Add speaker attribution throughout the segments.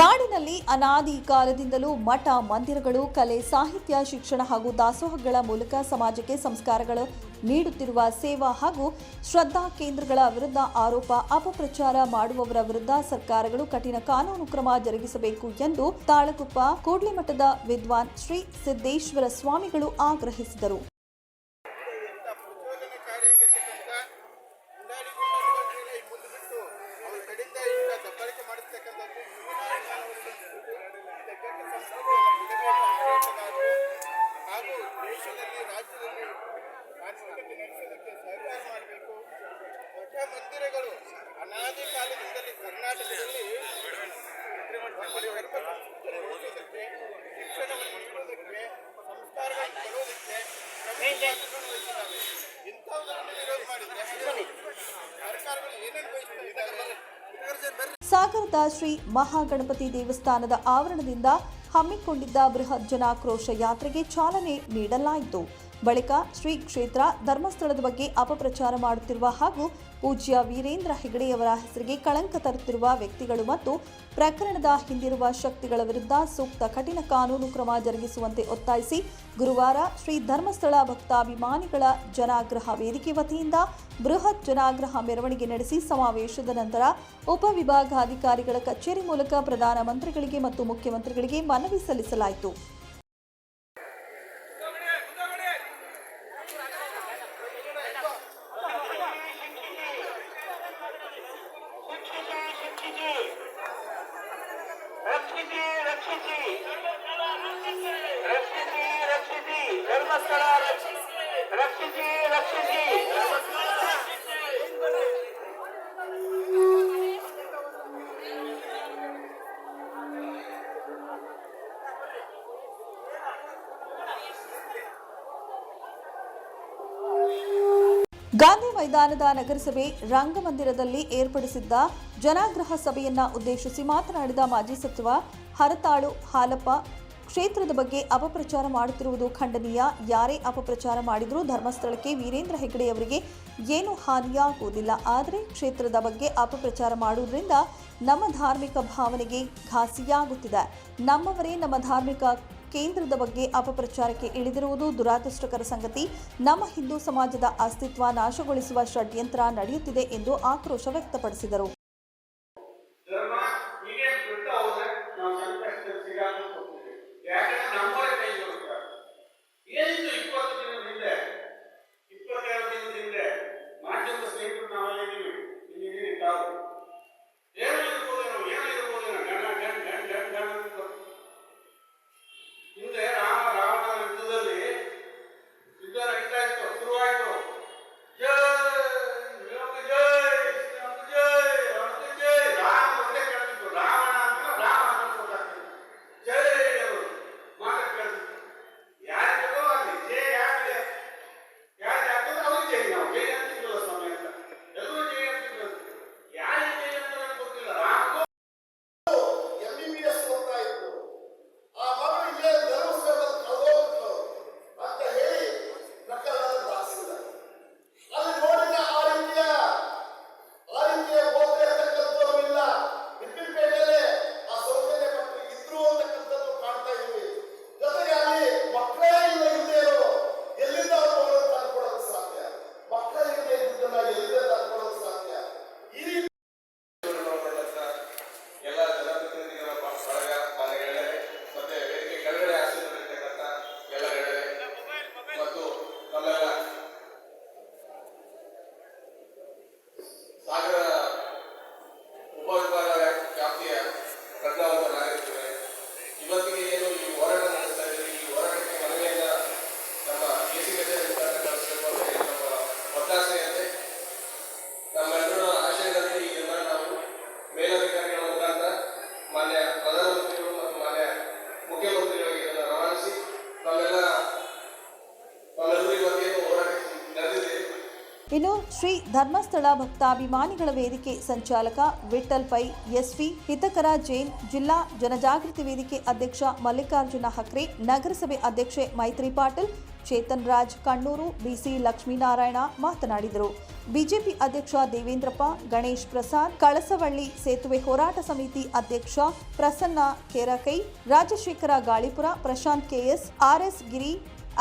Speaker 1: ನಾಡಿನಲ್ಲಿ ಅನಾದಿ ಕಾಲದಿಂದಲೂ ಮಠ, ಮಂದಿರಗಳು, ಕಲೆ, ಸಾಹಿತ್ಯ, ಶಿಕ್ಷಣ ಹಾಗೂ ದಾಸೋಹಗಳ ಮೂಲಕ ಸಮಾಜಕ್ಕೆ ಸಂಸ್ಕಾರಗಳು ನೀಡುತ್ತಿರುವ ಸೇವಾ ಹಾಗೂ ಶ್ರದ್ಧಾ ಕೇಂದ್ರಗಳ ವಿರುದ್ಧ ಆರೋಪ, ಅಪಪ್ರಚಾರ ಮಾಡುವವರ ವಿರುದ್ಧ ಸರ್ಕಾರಗಳು ಕಠಿಣ ಕಾನೂನು ಕ್ರಮ ಜರುಗಿಸಬೇಕು ಎಂದು ತಾಳಗುಪ್ಪ, ಕೂಡ್ಲಿಮಠದ ವಿದ್ವಾನ್ ಶ್ರೀ ಸಿದ್ದೇಶ್ವರ ಸ್ವಾಮಿಗಳು ಆಗ್ರಹಿಸಿದರು. ಸಾಗರದ ಶ್ರೀ ಮಹಾಗಣಪತಿ ದೇವಸ್ಥಾನದ ಆವರಣದಿಂದ ಹಮ್ಮಿಕೊಂಡಿದ್ದ ಬೃಹತ್ ಜನಾಕ್ರೋಶ ಯಾತ್ರೆಗೆ ಚಾಲನೆ ನೀಡಲಾಯಿತು. ಬಳಿಕ ಶ್ರೀ ಕ್ಷೇತ್ರ ಧರ್ಮಸ್ಥಳದ ಬಗ್ಗೆ ಅಪಪ್ರಚಾರ ಮಾಡುತ್ತಿರುವ ಹಾಗೂ ಪೂಜ್ಯ ವೀರೇಂದ್ರ ಹೆಗಡೆಯವರ ಹೆಸರಿಗೆ ಕಳಂಕ ತರುತ್ತಿರುವ ವ್ಯಕ್ತಿಗಳು ಮತ್ತು ಪ್ರಕರಣದ ಹಿಂದಿರುವ ಶಕ್ತಿಗಳ ವಿರುದ್ಧ ಸೂಕ್ತ ಕಠಿಣ ಕಾನೂನು ಕ್ರಮ ಜರುಗಿಸುವಂತೆ ಒತ್ತಾಯಿಸಿ ಗುರುವಾರ ಶ್ರೀ ಧರ್ಮಸ್ಥಳ ಭಕ್ತಾಭಿಮಾನಿಗಳ ಜನಾಗ್ರಹ ವೇದಿಕೆ ವತಿಯಿಂದ ಬೃಹತ್ ಜನಾಗ್ರಹ ಮೆರವಣಿಗೆ ನಡೆಸಿ ಸಮಾವೇಶದ ನಂತರ ಉಪವಿಭಾಗಾಧಿಕಾರಿಗಳ ಕಚೇರಿ ಮೂಲಕ ಪ್ರಧಾನಮಂತ್ರಿಗಳಿಗೆ ಮತ್ತು ಮುಖ್ಯಮಂತ್ರಿಗಳಿಗೆ ಮನವಿ ಸಲ್ಲಿಸಲಾಯಿತು.
Speaker 2: ರಕ್ಷಿಸಿ ರಕ್ಷಿಸಿ.
Speaker 1: ಗಾಂಧಿ ಮೈದಾನದ ನಗರಸಭೆ ರಂಗಮಂದಿರದಲ್ಲಿ ಏರ್ಪಡಿಸಿದ್ದ ಜನಾಗ್ರಹ ಸಭೆಯನ್ನ ಉದ್ದೇಶಿಸಿ ಮಾತನಾಡಿದ ಮಾಜಿ ಸಚಿವ ಹರತಾಳು ಹಾಲಪ್ಪ ಕ್ಷೇತ್ರದ ಬಗ್ಗೆ ಅಪಪ್ರಚಾರ ಮಾಡುತ್ತಿರುವುದು ಖಂಡನೀಯ. ಯಾರೇ ಅಪಪ್ರಚಾರ ಮಾಡಿದರೂ ಧರ್ಮಸ್ಥಳಕ್ಕೆ ವೀರೇಂದ್ರ ಹೆಗ್ಗಡೆ ಅವರಿಗೆ ಏನು ಹಾನಿಯಾಗುವುದಿಲ್ಲ. ಆದರೆ ಕ್ಷೇತ್ರದ ಬಗ್ಗೆ ಅಪಪ್ರಚಾರ ಮಾಡುವುದರಿಂದ ನಮ್ಮ ಧಾರ್ಮಿಕ ಭಾವನೆಗೆ ಘಾಸಿಯಾಗುತ್ತಿದೆ. ನಮ್ಮವರೇ ನಮ್ಮ ಧಾರ್ಮಿಕ ಕೇಂದ್ರದ ಬಗ್ಗೆ ಅಪಪ್ರಚಾರಕ್ಕೆ ಇಳಿದಿರುವುದು ದುರಾದೃಷ್ಟಕರ ಸಂಗತಿ. ನಮ್ಮ ಹಿಂದೂ ಸಮಾಜದ ಅಸ್ತಿತ್ವ ನಾಶಗೊಳಿಸುವ ಷಡ್ಯಂತ್ರ ನಡೆಯುತ್ತಿದೆ ಎಂದು ಆಕ್ರೋಶ ವ್ಯಕ್ತಪಡಿಸಿದರು.
Speaker 3: 大家好，来
Speaker 1: ಇನ್ನು ಶ್ರೀ ಧರ್ಮಸ್ಥಳ ಭಕ್ತಾಭಿಮಾನಿಗಳ ವೇದಿಕೆ ಸಂಚಾಲಕ ವಿಠಲ್ ಪೈ, ಎಸ್ವಿ, ಹಿತಕರ ಜೈನ್, ಜಿಲ್ಲಾ ಜನಜಾಗೃತಿ ವೇದಿಕೆ ಅಧ್ಯಕ್ಷ ಮಲ್ಲಿಕಾರ್ಜುನ ಹಕ್ರೆ, ನಗರಸಭೆ ಅಧ್ಯಕ್ಷೆ ಮೈತ್ರಿ ಪಾಟೀಲ್, ಚೇತನ್ ರಾಜ್ ಕಣ್ಣೂರು, ಬಿಸಿ ಲಕ್ಷ್ಮೀನಾರಾಯಣ ಮಾತನಾಡಿದರು. ಬಿಜೆಪಿ ಅಧ್ಯಕ್ಷ ದೇವೇಂದ್ರಪ್ಪ, ಗಣೇಶ್ ಪ್ರಸಾದ್, ಕಳಸವಳ್ಳಿ ಸೇತುವೆ ಹೋರಾಟ ಸಮಿತಿ ಅಧ್ಯಕ್ಷ ಪ್ರಸನ್ನ ಕೇರಕೈ, ರಾಜಶೇಖರ ಗಾಳಿಪುರ, ಪ್ರಶಾಂತ್ ಕೆಎಸ್ ಆರ್ಎಸ್ ಗಿರಿ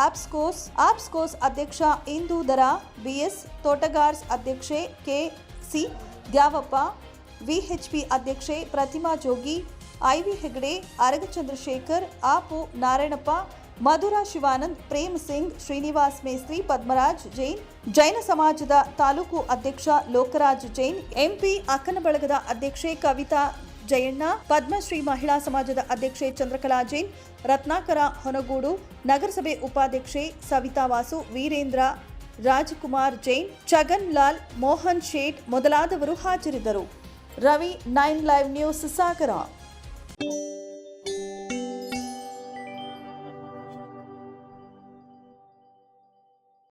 Speaker 1: ಆಪ್ಸ್ಕೋಸ್ ಆಪ್ಸ್ಕೋಸ್ ಅಧ್ಯಕ್ಷ ಇಂದು ದರ ಬಿಎಸ್ ತೋಟಗಾರ್ಸ್ ಅಧ್ಯಕ್ಷೆ ಕೆ ಸಿ ದ್ಯಾವಪ್ಪ, ವಿಎಚ್ಪಿ ಅಧ್ಯಕ್ಷೆ ಪ್ರತಿಮಾ ಜೋಗಿ ಐವಿ ಹೆಗಡೆ ಅರಗ ಚಂದ್ರಶೇಖರ್ ಆಪು ನಾರಾಯಣಪ್ಪ, ಮಧುರಾ ಶಿವಾನಂದ್, ಪ್ರೇಮ್ ಸಿಂಗ್, ಶ್ರೀನಿವಾಸ್ ಮೇಸ್ತ್ರಿ, ಪದ್ಮರಾಜ್ ಜೈನ್, ಜೈನ ಸಮಾಜದ ತಾಲೂಕು ಅಧ್ಯಕ್ಷ ಲೋಕರಾಜ್ ಜೈನ್, ಎಂಪಿ ಅಕ್ಕನಬಳಗದ ಅಧ್ಯಕ್ಷೆ ಕವಿತಾ ಜಯಣ್ಣ, ಪದ್ಮಶ್ರೀ ಮಹಿಳಾ ಸಮಾಜದ ಅಧ್ಯಕ್ಷೆ ಚಂದ್ರಕಲಾ ಜೈನ್, ರತ್ನಾಕರ ಹೊನಗೂಡು, ನಗರಸಭೆ ಉಪಾಧ್ಯಕ್ಷೆ ಸವಿತಾ ವಾಸು, ವೀರೇಂದ್ರ, ರಾಜ್ಕುಮಾರ್ ಜೈನ್ ಚಗನ್ ಲಾಲ್, ಮೋಹನ್ ಶೇಟ್ ಮೊದಲಾದವರು ಹಾಜರಿದ್ದರು. Ravi, nine live news Sagara